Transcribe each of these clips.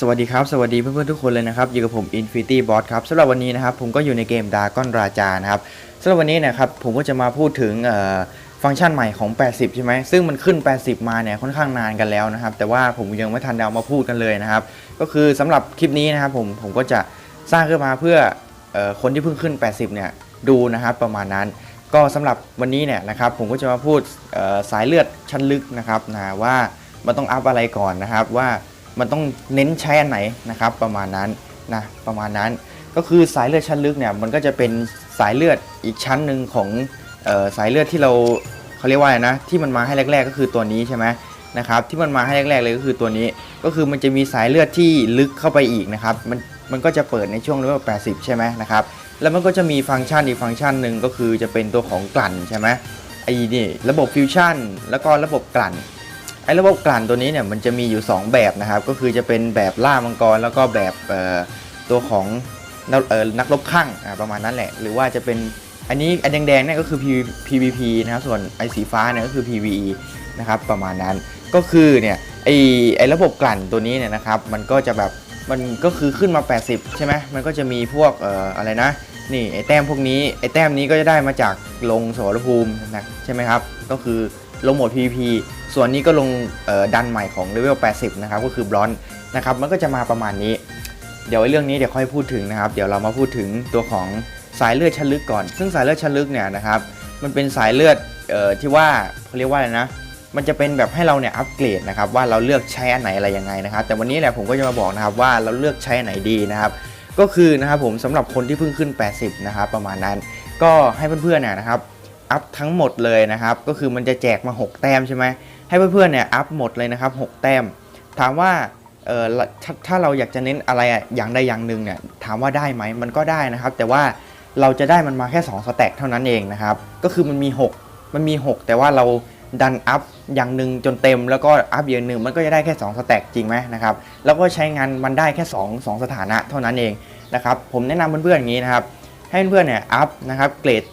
สวัสดีครับ สวัสดีเพื่อนๆทุกคนเลยนะครับอยู่กับผม Infinity Boss ครับสำหรับวันนี้นะครับผมก็อยู่ในเกม Dragon Raja นะครับสำหรับวันนี้นะครับผมก็จะมาพูดถึงฟังก์ชันใหม่ของ 80 ใช่ไหมซึ่งมันขึ้น 80 มาเนี่ยค่อนข้างนานกันแล้วนะครับ แต่ว่าผมยังไม่ทันได้เอามาพูดกันเลยนะครับ ก็คือสำหรับคลิปนี้นะครับผมผมก็จะสร้างขึ้นมาเพื่ออคนที่เพิ่งขึ้น 80 เนี่ยดูนะครับประมาณนั้น ก็สำหรับวันนี้เนี่ยนะครับผมก็จะมาพูดสายเลือดชั้นลึกนะครับนะว่ามันต้องอัพอะไรก่อนนะครับว่า มันต้องเน้นใช้อันไหนนะครับ ประมาณนั้นนะประมาณนั้นก็คือสายเลือดชั้นลึกเนี่ยมันก็จะเป็นสายเลือดอีกชั้นหนึ่งของออสายเลือดที่เราเขาเรียกว่าอะไรนะที่มันมาให้แรก ๆ ก็คือตัวนี้ใช่ไหมนะครับที่มันมาให้แรกๆเลยก็คือตัวนี้ ก็คือมันจะมีสายเลือดที่ลึกเข้าไปอีกนะครับมันมันก็จะเปิดในช่วงเลเวล80 ใช่ไหมนะครับแล้วมันก็จะมีฟังก์ชันอีกฟังก์ชันหนึ่งก็คือจะเป็นตัวของกลั่นใช่ไหมไอ้นี่ระบบฟิวชั่นแล้วก็ระบบกลั่น ไอ้ระบบกลั่นตัวนี้เนี่ยมันจะมีอยู่ 2 แบบนะครับ ก็คือจะเป็นแบบล่ามังกรแล้วก็แบบตัวของนักเอ่อนักรบข้างประมาณนั้นแหละ หรือว่าจะเป็นอันนี้ไอ้แดงๆเนี่ยก็คือ PVP นะครับส่วนไอ้สีฟ้าเนี่ยก็คือ PVE นะครับประมาณนั้นก็คือเนี่ยไอ้ไอ้ระบบกลั่นตัวนี้เนี่ยนะครับมันก็จะแบบมันก็คือขึ้นมา 80 ใช่ไหมมันก็จะมีพวกเอ่ออะไรนะนี่ไอ้แต้มพวกนี้ไอ้แต้มนี้ก็จะได้มาจากลงสมรภูมินะใช่ไหมครับก็คือ ลงโหมด PVP ส่วนนี้ก็ลงดันใหม่ของเลเวล 80 นะครับ ก็คือบลอนนะครับ มันก็จะมาประมาณนี้ เดี๋ยวเรื่องนี้เดี๋ยวค่อยพูดถึงนะครับ เดี๋ยวเรามาพูดถึงตัวของสายเลือดชั้นลึกก่อน ซึ่งสายเลือดชั้นลึกเนี่ยนะครับ มันเป็นสายเลือดออที่ว่าเขาเรียกว่าอะไรนะ มันจะเป็นแบบให้เราเนี่ยอัปเกรดนะครับว่าเราเลือกใช้อันไหนอะไรยังไงนะครับ แต่วันนี้แหละผมก็จะมาบอกนะครับว่าเราเลือกใช้อันไหนดีนะครับ ก็คือนะครับผมสำหรับคนที่เพิ่งขึ้น 80 นะครับประมาณนั้น ก็ให้เพื่อนๆเนี่ยนะครับ อัพทั้งหมดเลยนะครับ ก็คือมันจะแจกมา 6 แต้มใช่ไหมให้เพื่อนๆเนี่ยอัพหมดเลยนะครับ 6 แต้ม ถามว่าเออถ้าถ้าเราอยากจะเน้นอะไรอะอย่างใดอย่างหนึ่งเนี่ยถามว่าได้ไหมมันก็ได้นะครับ แต่ว่าเราจะได้มันมาแค่2สแต็กเท่านั้นเองนะครับ ก็คือมันมี 6 มันมี 6 แต่ว่าเราดันอัพอย่างหนึ่งจนเต็ม แล้วก็อัพอย่างหนึ่งมันก็จะได้แค่ 2 สแต็กจริงไหมนะครับ แล้วก็ใช้งานมันได้แค่ 2 2 สถานะเท่านั้นเองนะครับ ผมแนะนำเพื่อนๆอย่างนี้นะครับ ให้เพื่อนๆเนี่ยอัพนะครับเกรด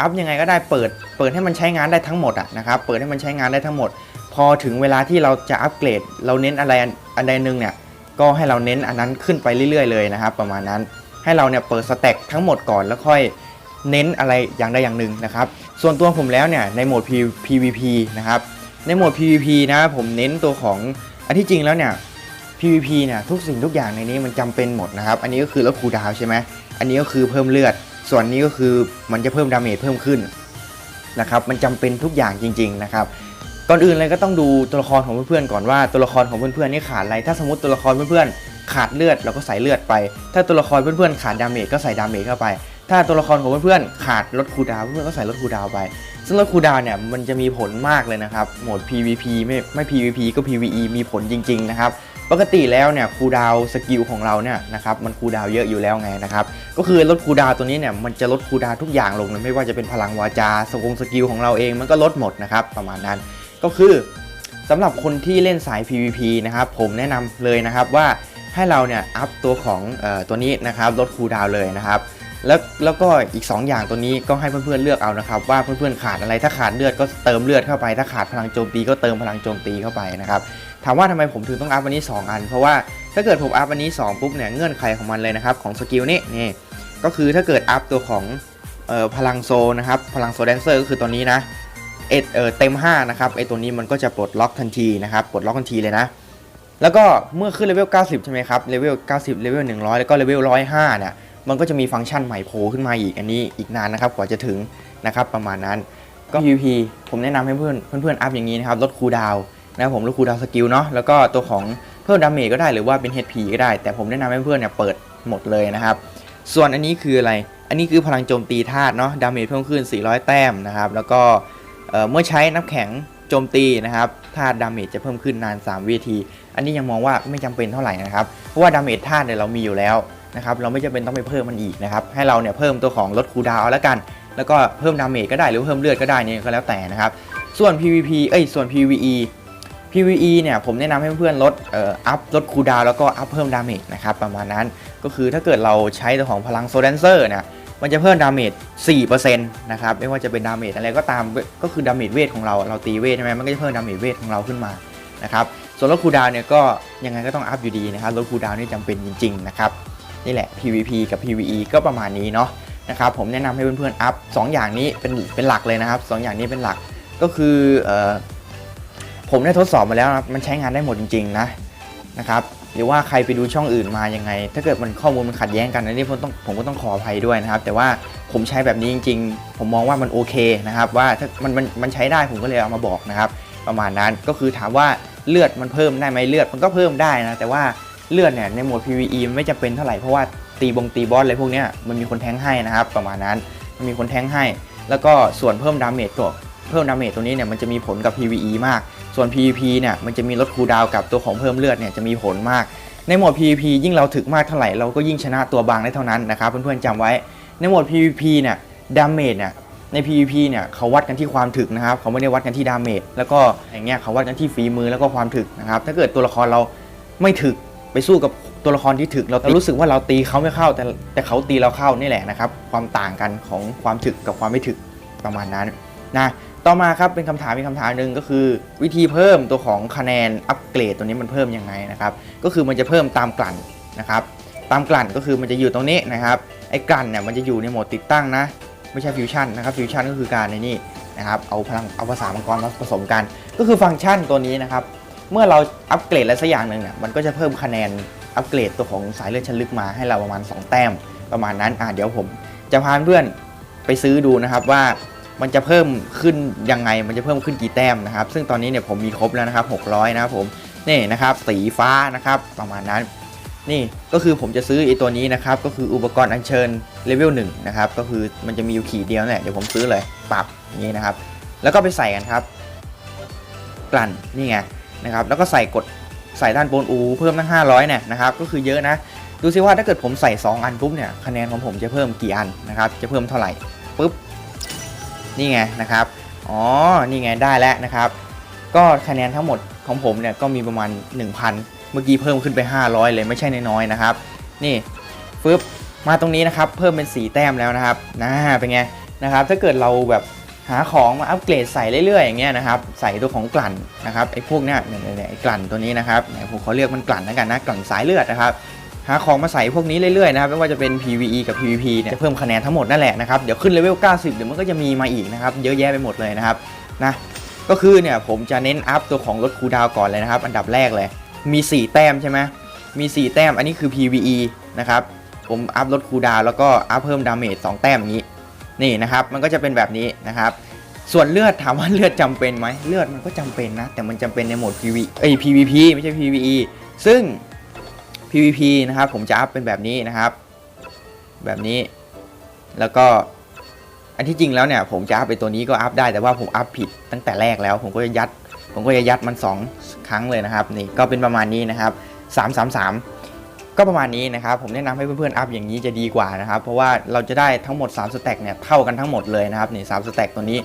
อัพยังไงก็ได้เปิด เปิดให้มันใช้งานได้ทั้งหมดอะนะครับ เปิดให้มันใช้งานได้ทั้งหมด พอถึงเวลาที่เราจะอัปเกรด เราเน้นอะไรอันใดหนึ่งเนี่ย ก็ให้เราเน้นอันนั้นขึ้นไปเรื่อยๆเลยนะครับ ประมาณนั้น ให้เราเนี่ยเปิดสแต็กทั้งหมดก่อนแล้วค่อยเน้นอะไรอย่างใดอย่างหนึ่งนะครับ ส่วนตัวผมแล้วเนี่ยในโหมด PVP นะครับ ในโหมด PVP นะผมเน้นตัวของอันที่จริงแล้วเนี่ย PVP เนี่ยทุกสิ่งทุกอย่างในนี้มันจำเป็นหมดนะครับ อันนี้ก็คือลดคูดาวใช่ไหมอันนี้ก็คือเพิ่มเลือด ส่วนนี้ก็คือมันจะเพิ่มดาเมจเพิ่มขึ้นนะครับมันจำเป็นทุกอย่างจริง ๆนะครับก่อนอื่นเลยก็ต้องดูตัวละครของเพื่อนๆก่อนว่าตัวละครของเพื่อนๆนี่ขาดอะไร ถ้าสมมติตัวละครเพื่อนๆขาดเลือดเราก็ใส่เลือดไป ถ้าตัวละครเพื่อนๆขาดดาเมจก็ใส่ดาเมจเข้าไป ถ้าตัวละครของเพื่อนๆขาดลดคูดาวเพื่อนก็ใส่ลดคูดาวไป ซึ่งลดคูดาวเนี่ยมันจะมีผลมากเลยนะครับโหมด PVP ไม่ไม่ PVP ก็ PVE มีผลจริง ๆ นะครับ ปกติแล้วเนี่ยคูดาวสกิลของเราเนี่ยนะครับมันคูดาวเยอะอยู่แล้วไงนะครับก็คือลดคูดาวตัวนี้เนี่ยมันจะลดคูดาวทุกอย่างลงเลยไม่ว่าจะเป็นพลังวาจาสกงสกิลของเราเองมันก็ลดหมดนะครับประมาณนั้น ก็คือสำหรับคนที่เล่นสาย PVP นะครับผมแนะนำเลยนะครับว่าให้เราเนี่ยอัพตัวของเออตัวนี้นะครับลดคูดาวเลยนะครับ แล้วแล้วก็อีก 2 อย่างตัวนี้ก็ให้เพื่อนๆเลือกเอานะครับ ว่าเพื่อนๆขาดอะไรถ้าขาดเลือดก็เติมเลือดเข้าไป ถ้าขาดพลังโจมตีก็เติมพลังโจมตีเข้าไปนะครับถามว่าทำไมผมถึงต้องอัพวันนี้ 2 อัน เพราะว่าถ้าเกิดผมอัพวันนี้ 2 ปุ๊บเนี่ยเงื่อนไขของมันเลยนะครับของสกิลนี้นี่ก็คือถ้าเกิดอัพตัวของเอ่อพลังโซนะครับพลังโซแดนเซอร์ก็คือตัวนี้นะเอเออเต็ม5นะครับไอตัวนี้มันก็จะปลดล็อกทันทีนะครับปลดล็อกทันทีเลยนะแล้วก็เมื่อขึ้นเลเวล90 ใช่ไหมครับเลเวล90เลเวล100 แล้วก็เลเวล105เนี่ย มันก็จะมีฟังก์ชันใหม่โผล่ขึ้นมาอีกอันนี้อีกนานนะครับกว่าจะถึงนะครับประมาณนั้นก็ PVP ผมแนะนำให้เพื่อนเพื่อนๆอัพอย่างนี้นะครับลดคูลดาวน์นะครับผมลดคูลดาวน์สกิลเนาะแล้วก็ตัวของเพิ่มดาเมจก็ได้หรือว่าเป็น HP ก็ได้ แต่ผมแนะนำให้เพื่อนเนี่ยเปิดหมดเลยนะครับ ส่วนอันนี้คืออะไร อันนี้คือพลังโจมตีธาตุเนาะดาเมจเพิ่มขึ้น 400 แต้มนะครับ แล้วก็เอ่อเมื่อใช้น้ำแข็งโจมตีนะครับธาตุดาเมจจะเพิ่มขึ้นนาน 3 วินาที อันนี้ยังมองว่าไม่จำเป็นเท่าไหร่นะครับ เพราะว่าดาเมจธาตุเนี่ยเรามีอยู่แล้ว นะครับเราไม่จำเป็นต้องไปเพิ่มมันอีกนะครับให้เราเนี่ยเพิ่มตัวของลดคูดาวแล้วกัน แล้วก็เพิ่มดาเมจก็ได้หรือเพิ่มเลือดก็ได้นี่ก็แล้วแต่นะครับส่วน PVP เอ้ยส่วน PVE PVE เนี่ยผมแนะนำให้เพื่อนๆลดเอ่ออัพลดคูดาวแล้วก็อัพเพิ่มดาเมจนะครับประมาณนั้นก็คือถ้าเกิดเราใช้ตัวของพลังโซแดนเซอร์เนี่ยมันจะเพิ่มดาเมจ4%นะครับไม่ว่าจะเป็นดาเมจอะไรก็ตามก็คือดาเมจเวทของเราเราตีเวทใช่ไหมมันก็จะเพิ่มดาเมจเวทของเราขึ้นมานะครับส่วนลดคูดาวเนี่ยก็ยังไงก็ต้องอัพอยู่ดีนะครับลดคูดาวน์นี่จำเป็นจริงๆนะครับ นี่แหละ PVP กับ PVE ก็ประมาณนี้เนาะนะครับผมแนะนำให้เพื่อนๆอัพสองอย่างนี้เป็นเป็นหลักเลยนะครับสองอย่างนี้เป็นหลักก็คือออผมได้ทดสอบมาแล้วนะมันใช้งานได้หมดจริง ๆ นะนะครับหรือว่าใครไปดูช่องอื่นมายังไง ถ้าเกิดมันข้อมูลมันขัดแย้งกันอันนี้ผมต้องผมก็ต้องขออภัยด้วยนะครับ แต่ว่าผมใช้แบบนี้จริง ๆ ผมมองว่ามันโอเคนะครับ ว่าถ้ามันมันมันใช้ได้ผมก็เลยเอามาบอกนะครับ ประมาณนั้นก็คือถามว่าเลือดมันเพิ่มได้ไหมเลือดมันก็เพิ่มได้นะแต่ว่า เลือดเนี่ยในโหมด PVE ไม่จำเป็นเท่าไหร่เพราะว่าตีบงตีบอสอะไรพวกเนี้ยมันมีคนแทงให้นะครับประมาณนั้นมันมีคนแทงให้ แล้วก็ส่วนเพิ่มดาเมจตัวเพิ่มดาเมจตัวนี้เนี่ยมันจะมีผลกับ PVE มาก ส่วน PVP เนี่ยมันจะมีลดคูลดาวน์กับตัวของเพิ่มเลือดเนี่ยจะมีผลมาก ในโหมด PVP ยิ่งเราถึกมากเท่าไหร่เราก็ยิ่งชนะตัวบางได้เท่านั้นนะครับเพื่อนๆจำไว้ในโหมด PVP เนี่ยดาเมจเนี่ยใน PVP เนี่ยเขาวัดกันที่ความถึกนะครับเขาไม่ได้วัดกันที่ดาเมจแล้วก็อย่างเงี้ยเขาวัดกันที่ฝีมือแล้วก็ความถึกนะครับถ้าเกิดตัวละครเราไม่ถึก ไปสู้กับตัวละครที่ถึกเราเรารู้สึกว่าเราตีเขาไม่เข้า แต่แต่เขาตีเราเข้านี่แหละนะครับ ความต่างกันของความถึกกับความไม่ถึกประมาณนั้นนะต่อมาครับเป็นคำถามอีกคำถามหนึ่งก็คือ วิธีเพิ่มตัวของคะแนนอัปเกรดตัวนี้มันเพิ่มยังไงนะครับก็คือมันจะเพิ่มตามกลั่นนะครับตามกลั่นก็คือมันจะอยู่ตรงนี้นะครับไอ้กลั่นเนี่ยมันจะอยู่ในโหมดติดตั้งนะไม่ใช่ฟิวชั่นนะครับฟิวชั่นก็คือการในนี่นะครับเอาพลังเอาภาษามังกรมาผสมกัน ก็คือฟังก์ชันตัวนี้นะครับ เมื่อเราอัปเกรดอะไรสักอย่างหนึ่งเนี่ยมันก็จะเพิ่มคะแนนอัปเกรดตัวของสายเลือดชั้นลึกมาให้เราประมาณ 2 แต้มประมาณนั้นอ่าเดี๋ยวผมจะพาเพื่อนไปซื้อดูนะครับว่ามันจะเพิ่มขึ้นยังไงมันจะเพิ่มขึ้นกี่แต้มนะครับ ซึ่งตอนนี้เนี่ยผมมีครบแล้วนะครับ 600 นะครับผมนี่นะครับสีฟ้านะครับประมาณนั้น นี่ก็คือผมจะซื้อไอ้ตัวนี้นะครับก็คืออุปกรณ์อัญเชิญเลเวลหนึ่งนะครับก็คือมันจะมีอยู่ขีดเดียวเนี่ยเดี๋ยวผมซื้อเลยปรับนี้นะครับ แล้วก็ไปใส่กันครับ กลั่นนี่ไง นะครับแล้วก็ใส่กดใส่ด้านบนอูเพิ่มตั้ง 500เนี่ยนะครับก็คือเยอะนะดูซิว่าถ้าเกิดผมใส่ 2 อันปุ๊บเนี่ยคะแนนของผมจะเพิ่มกี่อันนะครับจะเพิ่มเท่าไหร่ปุ๊บนี่ไงนะครับอ๋อนี่ไงได้แล้วนะครับ ก็คะแนนทั้งหมดของผมเนี่ยก็มีประมาณ 1,000 เมื่อกี้เพิ่มขึ้นไป 500 เลยไม่ใช่น้อยๆนะครับ นี่ฟึบมาตรงนี้นะครับเพิ่มเป็น 4 แต้มแล้วนะครับนะเป็นไงนะครับ ถ้าเกิดเราแบบ หาของมาอัปเกรดใส่เรื่อยๆอย่างเงี้ยนะครับใส่ตัวของกลั่นนะครับไอ้พวกเนี้ยเนี่ยไอ้กลั่นตัวนี้นะครับเนี่ยผมเขาเรียกมันกลั่นแล้วกันนะกลั่นสายเลือดนะครับหาของมาใส่พวกนี้เรื่อยๆนะครับไม่ว่าจะเป็น PVE กับ PVP เนี่ยจะเพิ่มคะแนนทั้งหมดนั่นแหละนะครับเดี๋ยวขึ้นเลเวล 90 เดี๋ยวมันก็จะมีมาอีกนะครับเยอะแยะไปหมดเลยนะครับนะก็คือเนี่ยผมจะเน้นอัพตัวของลดคูดาวก่อนเลยนะครับ อันดับแรกเลยมี 4 แต้มใช่ไหมมี 4 แต้มอันนี้คือ PVE นะครับผมอัพลดคูดาวแล้วก็อัพเพิ่มดาเมจ2แต้มอย่างนี้ นี่นะครับมันก็จะเป็นแบบนี้นะครับส่วนเลือดถามว่าเลือดจำเป็นไหมเลือดมันก็จำเป็นนะ แต่มันจำเป็นในโหมด PV เอ้ย PVP ไม่ใช่ PVE ซึ่ง PVP นะครับผมจะอัพเป็นแบบนี้นะครับ แบบนี้ แล้วก็อันที่จริงแล้วเนี่ยผมจะอัพไปตัวนี้ก็อัพได้แต่ว่าผมอัพผิดตั้งแต่แรกแล้ว ผมก็จะยัด ผมก็จะยัดมัน 2 ครั้งเลยนะครับนี่ก็เป็นประมาณนี้นะครับ 333 ก็ประมาณนี้นะครับผมแนะนำให้เพื่อนๆอัพอย่างนี้จะดีกว่านะครับเพราะว่าเราจะได้ทั้งหมด3สแต็กเนี่ยเท่ากันทั้งหมดเลยนะครับนี่สสแต็กตัวนี้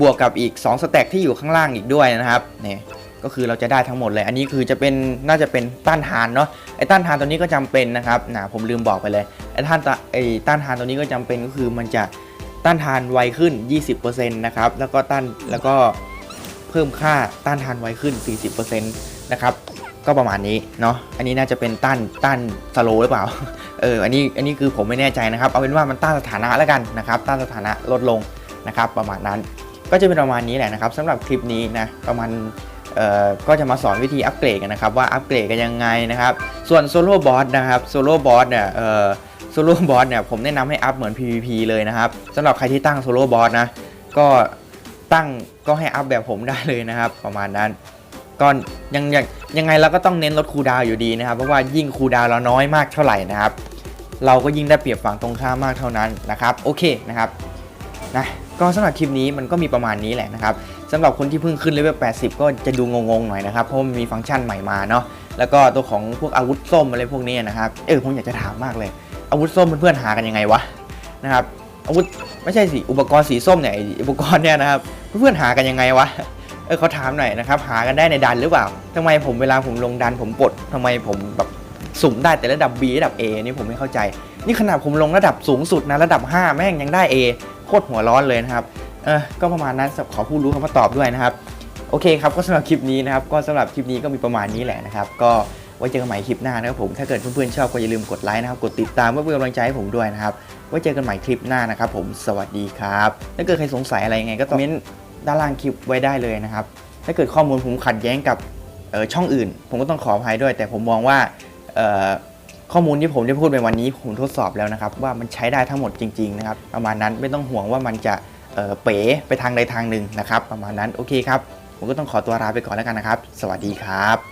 บวกกับอีก2สแต็กที่อยู่ข้างล่างอีกด้วยนะครับนี่ก็คือเราจะได้ทั้งหมดเลย อันนี้คือจะเป็นน่าจะเป็นต้านทานเนาะไอ้ต้านทานตัวนี้ก็จำเป็นนะครับนะผมลืมบอกไปเลยไอ้ต้านตะไอ้ต้านทานตัวนี้ก็จำเป็นก็คือมันจะต้านทานไวขึ้น 20%นะครับแล้วก็ต้านแล้วก็เพิ่มค่าต้านทานไวขึ้น 40%นะครับ ก็ประมาณนี้เนาะ อันนี้น่าจะเป็นต้านต้านสโลหรือเปล่า เออ อันนี้ อันนี้คือผมไม่แน่ใจนะครับ เอาเป็นว่ามันต้านสถานะแล้วกันนะครับ ต้านสถานะลดลงนะครับ ประมาณนั้น ก็จะเป็นประมาณนี้แหละนะครับสำหรับคลิปนี้นะ ประมาณ เอ่อ ก็จะมาสอนวิธีอัปเกรดกันนะครับ ว่าอัปเกรดกันยังไงนะครับ ส่วนโซโล่บอสนะครับ โซโล่บอสเนี่ย เอ่อ โซโล่บอสเนี่ย ผมแนะนำให้อัพเหมือน PVP เลยนะครับสำหรับใครที่ตั้งโซโล่บอสนะ ก็ตั้งก็ให้อัพแบบผมได้เลยนะครับ ประมาณนั้น ก็ยังยังยังไงเราก็ต้องเน้นลดคูดาวอยู่ดีนะครับ เพราะว่ายิ่งคูดาวเราน้อยมากเท่าไหร่นะครับ เราก็ยิ่งได้เปรียบฝั่งตรงข้ามมากเท่านั้นนะครับโอเคนะครับนะก็สำหรับคลิปนี้มันก็มีประมาณนี้แหละนะครับสำหรับคนที่เพิ่งขึ้นเลเวล 80 ก็จะดูงงๆหน่อยนะครับ เพราะมันมีฟังก์ชันใหม่มาเนาะแล้วก็ตัวของพวกอาวุธส้มอะไรพวกนี้นะครับเออผมอยากจะถามมากเลย อาวุธส้มเพื่อนๆหากันยังไงวะนะครับอาวุธไม่ใช่สิอุปกรณ์สีส้มเนี่ยไอ้อุปกรณ์เนี่ยนะครับเพื่อนๆหากันยังไงวะ ออเขาถามหน่อยนะครับหากันได้ในดันหรือเปล่าทำไมผมเวลาผมลงดันผมปลดทำไมผมแบบสุ่มได้แต่ระดับ B ระดับ A นี่ผมไม่เข้าใจ นี่ขนาดผมลงระดับสูงสุดนะระดับ 5 แม่งยังได้ A โคตรหัวร้อนเลยนะครับเออก็ประมาณนั้นขอผู้รู้คำว่าตอบด้วยนะครับ โอเคครับก็สำหรับคลิปนี้นะครับก็สำหรับคลิปนี้ก็มีประมาณนี้แหละนะครับ ก็ไว้เจอกันใหม่คลิปหน้านะครับผมถ้าเกิดเพื่อนๆชอบก็อย่าลืมกดไลค์นะครับกดติดตามเพื่อเป็นกำลังใจให้ผมด้วยนะครับไว้เจอกันใหม่คลิปหน้านะครับผมสวัสดีครับถ้าเกิดใครสงสัยอะไรยังไงก็ต้องเม้น ด้านล่างคลิปไว้ได้เลยนะครับ ถ้าเกิดข้อมูลผมขัดแย้งกับออช่องอื่น ผมก็ต้องขออภัยด้วย แต่ผมมองว่าออข้อมูลที่ผมได้พูดไปวันนี้ผมทดสอบแล้วนะครับ ว่ามันใช้ได้ทั้งหมดจริง ๆ นะครับ ประมาณนั้นไม่ต้องห่วงว่ามันจะเเป๋ไปทางใดทางหนึ่งนะครับ ประมาณนั้นโอเคครับ ผมก็ต้องขอตัวลาไปก่อนแล้วกันนะครับ สวัสดีครับ